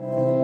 you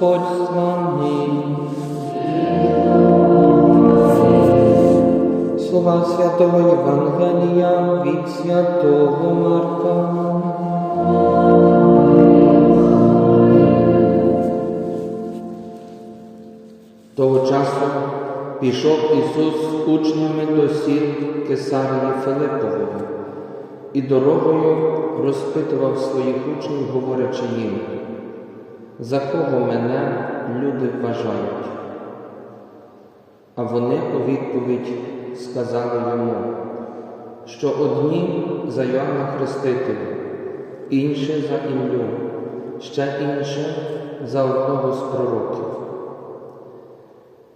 Господь з вами. Слова Святого Євангелія від Святого Марка. Того часу пішов Ісус з учнями до сіл Кесарії Филиппової і дорогою розпитував своїх учнів, говорячи їм, за кого мене люди вважають? А вони у відповідь сказали йому, що одні за Йоанна Хрестителя, інші за Іллю, ще інші за одного з пророків.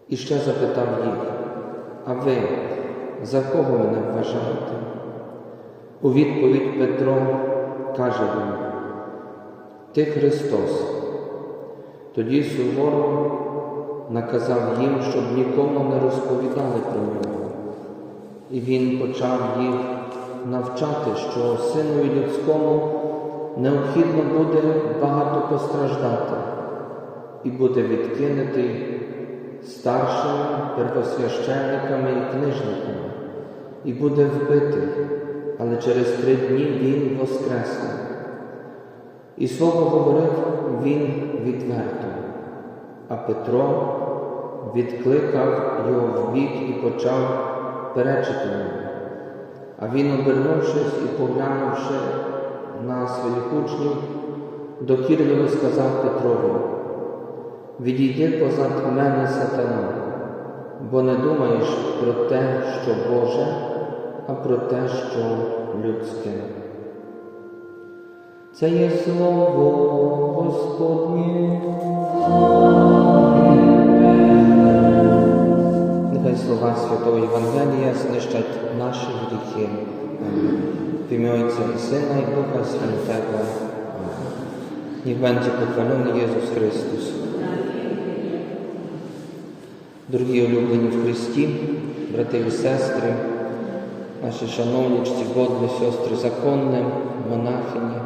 І ще запитав їх, а ви за кого мене вважаєте? У відповідь Петро каже йому, Ти Христос. Тоді суворо наказав їм, щоб нікому не розповідали про нього. І він почав їх навчати, що синові людському необхідно буде багато постраждати і буде відкинутий старшими первосвященниками і книжниками, і буде вбитий, але через три дні він воскресне. І слово говорив він відверто, а Петро відкликав його в бік і почав перечити йому. А він, обернувшись і поглянувши на своїх учнів, докірливо сказав Петрові, відійди позад мене, сатана, бо не думаєш про те, що Боже, а про те, що людське. Це є слово Господнє. Нехай слова Святого Євангелія знищать наші гріхи. В ім'я Отця і Сина і Духа Святого. Będzie pochwalony Jezus Chrystus. Дорогі улюблені в Христі, брати і сестри, наші шановні чтіводні сестри законні, монахині,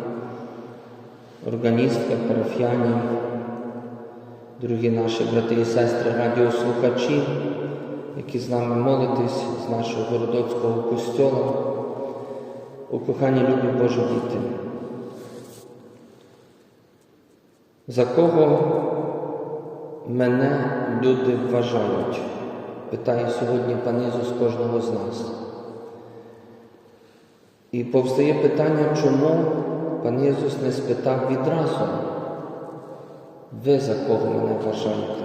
органістка, парафіяні, дорогі наші брати і сестри, радіослухачі, які з нами молитесь з нашого городоцького костьола, у кохані любі Божі діти. За кого мене люди вважають? Питає сьогодні пан Ісус кожного з нас. І повстає питання, чому пан Ісус не спитав відразу, ви за кого мене вважаєте?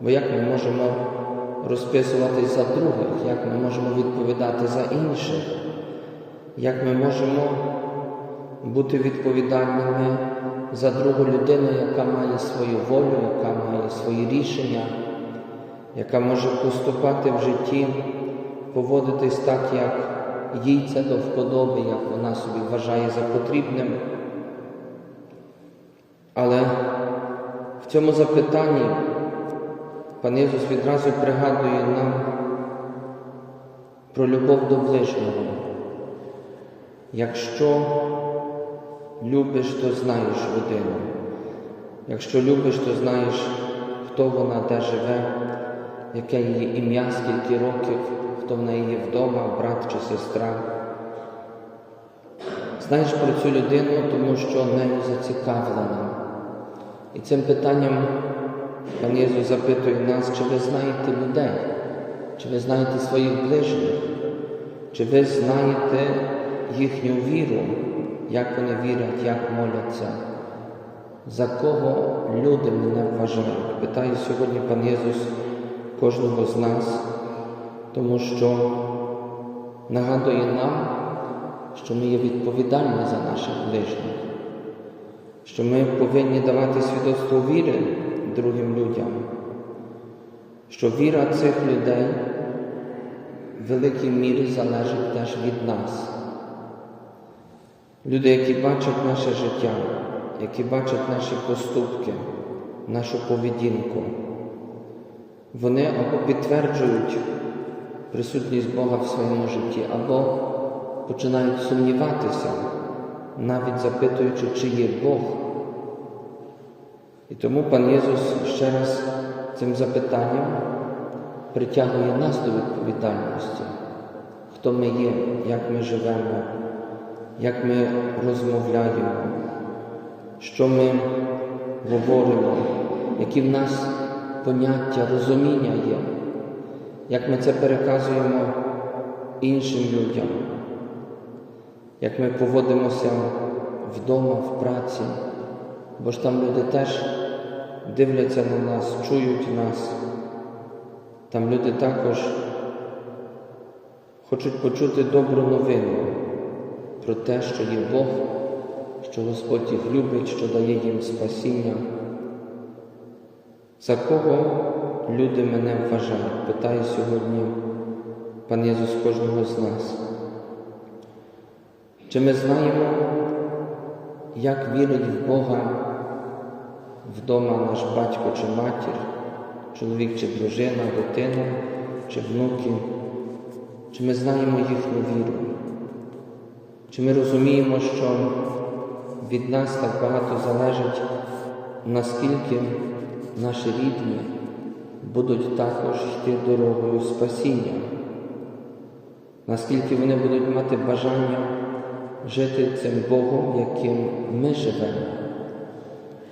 Бо як ми можемо розписуватись за других, як ми можемо відповідати за інших, як ми можемо бути відповідальними за другу людину, яка має свою волю, яка має свої рішення, яка може поступати в житті, поводитись так, як їй це до вподоби, як вона собі вважає за потрібним. Але в цьому запитанні пан Ісус відразу пригадує нам про любов до ближнього. Якщо любиш, то знаєш людину. Якщо любиш, то знаєш, хто вона, де живе, яке її ім'я, скільки років, хто в неї є вдома, брат чи сестра. Знаєш про цю людину, тому що нею зацікавлена. І цим питанням пан Єсус запитує нас, чи ви знаєте людей, Чи ви знаєте своїх ближніх? Чи ви знаєте їхню віру, як вони вірять, як моляться? За кого люди мене вважають? Питає сьогодні пан Єсус кожного з нас, тому що нагадує нам, що ми є відповідальні за наших ближніх, що ми повинні давати свідоцтво віри другим людям, що віра цих людей в великій мірі залежить теж від нас. Люди, які бачать наше життя, які бачать наші поступки, нашу поведінку, вони або підтверджують присутність Бога в своєму житті, або починають сумніватися, навіть запитуючи, чи є Бог. І тому пан Єсус ще раз цим запитанням притягує нас до відповідальності, хто ми є, як ми живемо, як ми розмовляємо, що ми говоримо, які в нас поняття, розуміння є, як ми це переказуємо іншим людям, як ми поводимося вдома, в праці, бо ж там люди теж дивляться на нас, чують нас. Там люди також хочуть почути добру новину про те, що є Бог, що Господь їх любить, що дає їм спасіння. За кого люди мене вважають? Питає сьогодні пан Єсус кожного з нас. Чи ми знаємо, як вірить в Бога вдома наш батько чи матір, чоловік чи дружина, дитина чи внуки? Чи ми знаємо їхню віру? Чи ми розуміємо, що від нас так багато залежить, наскільки наші рідні будуть також йти дорогою спасіння, наскільки вони будуть мати бажання жити цим Богом, яким ми живемо?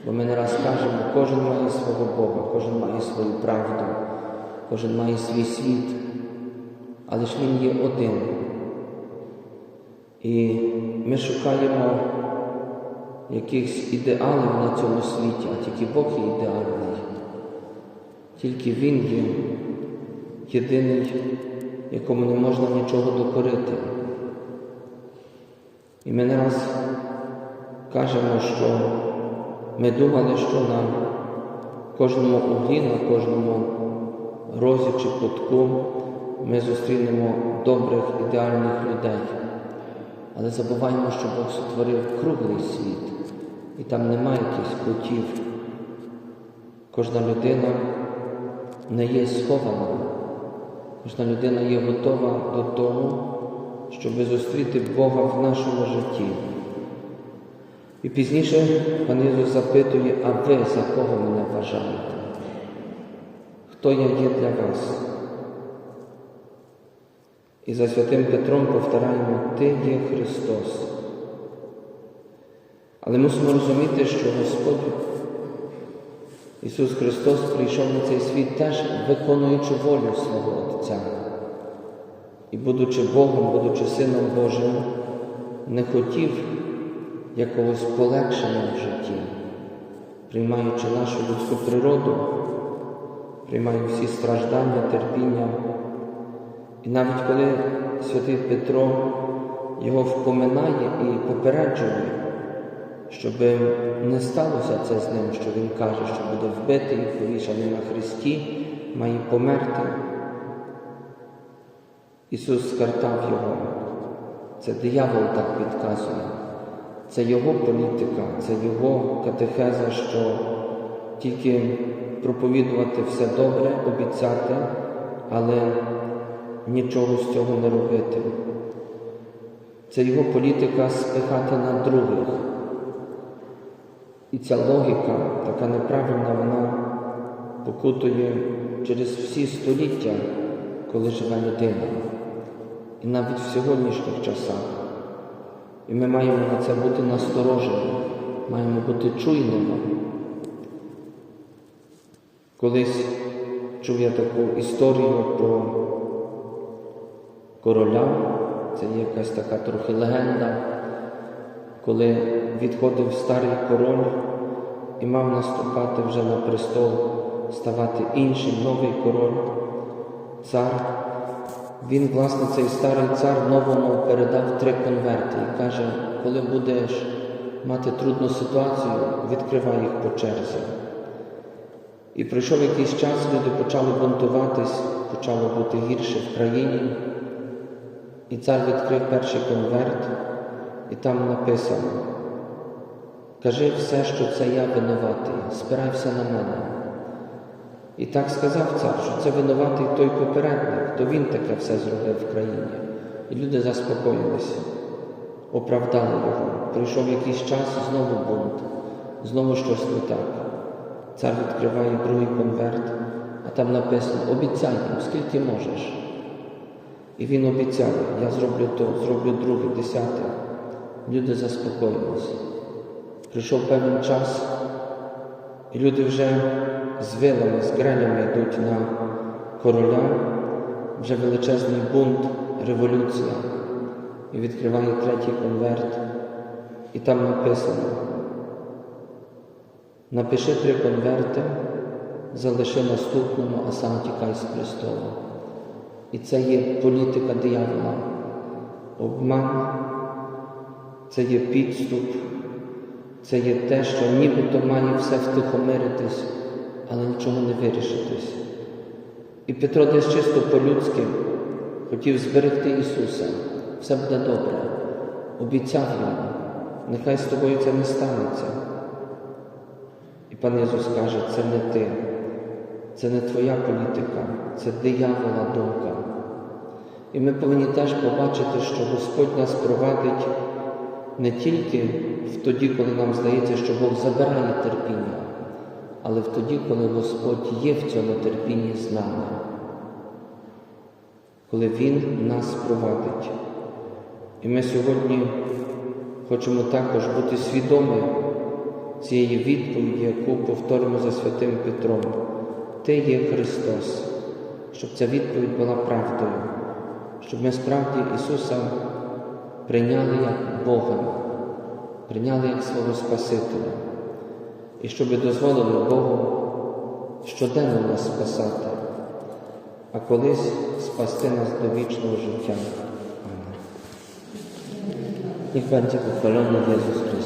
Бо ми не раз кажемо, кожен має свого Бога, кожен має свою правду, кожен має свій світ, але ж Він є один. І ми шукаємо якихось ідеалів на цьому світі, а тільки Бог є ідеальний. Тільки Він є єдиний, якому не можна нічого докорити. І ми не раз кажемо, що ми думали, що на кожному углі, на кожному розі чи кутку ми зустрінемо добрих, ідеальних людей. Але забуваємо, що Бог сотворив круглий світ, і там немає якихось кутів. Кожна людина не є схована, кожна людина є готова до того, щоб зустріти Бога в нашому житті. І пізніше пан Ісус запитує, а ви за кого мене вважаєте? Хто я є для вас? І за святим Петром повторяємо, Ти є Христос. Але мусимо розуміти, що Господь Ісус Христос прийшов на цей світ теж виконуючи волю свого Отця. І, будучи Богом, будучи Сином Божим, не хотів якогось полегшення в житті, приймаючи нашу людську природу, приймає всі страждання, терпіння. І навіть коли святий Петро його впоминає і попереджує, щоб не сталося це з ним, що він каже, що буде вбитий, повішаний на Христі, має померти. Ісус скартав його. Це диявол так підказує. Це його політика, це його катехеза, що тільки проповідувати все добре, обіцяти, але нічого з цього не робити. Це його політика спихати на других. І ця логіка, така неправильна, вона покутує через всі століття, коли живе людина. І навіть в сьогоднішніх часах. І ми маємо на це бути насторожені, маємо бути чуйними. Колись чув я таку історію про короля. Це є якась така трохи легенда, коли відходив старий король і мав наступати вже на престол, ставати інший новий король, цар. Він, власне, цей старий цар новому передав три конверти і каже, коли будеш мати трудну ситуацію, відкривай їх по черзі. І пройшов якийсь час, люди почали бунтуватись, почало бути гірше в країні. І цар відкрив перший конверт, і там написано: Кажи все, що це я винуватий, спирайся на мене. І так сказав цар, що це винуватий той попередник, то він таке все зробив в країні. І люди заспокоїлися, оправдали його. Пройшов якийсь час, знову бунт, знову щось не так. Цар відкриває другий конверт, а там написано обіцяй скільки можеш. І він обіцяв, я зроблю то, зроблю друге, десяте. Люди заспокоїлися. Прийшов певний час, і люди вже з вилами, з грелями йдуть на короля, вже величезний бунт, революція. І відкриває третій конверт, і там написано: напиши три конверти, залиши наступному, а сам тікай з престолу. І це є політика диявола, обман, це є підступ, це є те, що нібито має все втихомиритись, але нічого не вирішитись. І Петро десь чисто по-людськи хотів зберегти Ісуса, все буде добре, обіцяв йому, нехай з тобою це не станеться. І пан Ісус каже, це не ти. Це не твоя політика, це диявола думка. І ми повинні теж побачити, що Господь нас провадить не тільки в тоді, коли нам здається, що Бог забирає терпіння, але в тоді, коли Господь є в цьому терпінні з нами, коли Він нас провадить. І ми сьогодні хочемо також бути свідомі цієї відповіді, яку повторимо за святим Петром. Ти є Христос, щоб ця відповідь була правдою, щоб ми справді Ісуса прийняли як Бога, прийняли як свого Спасителя, і щоб дозволили Богу щоденно нас спасати, а колись спасти нас до вічного життя. Амінь. Niech będzie pochwalony.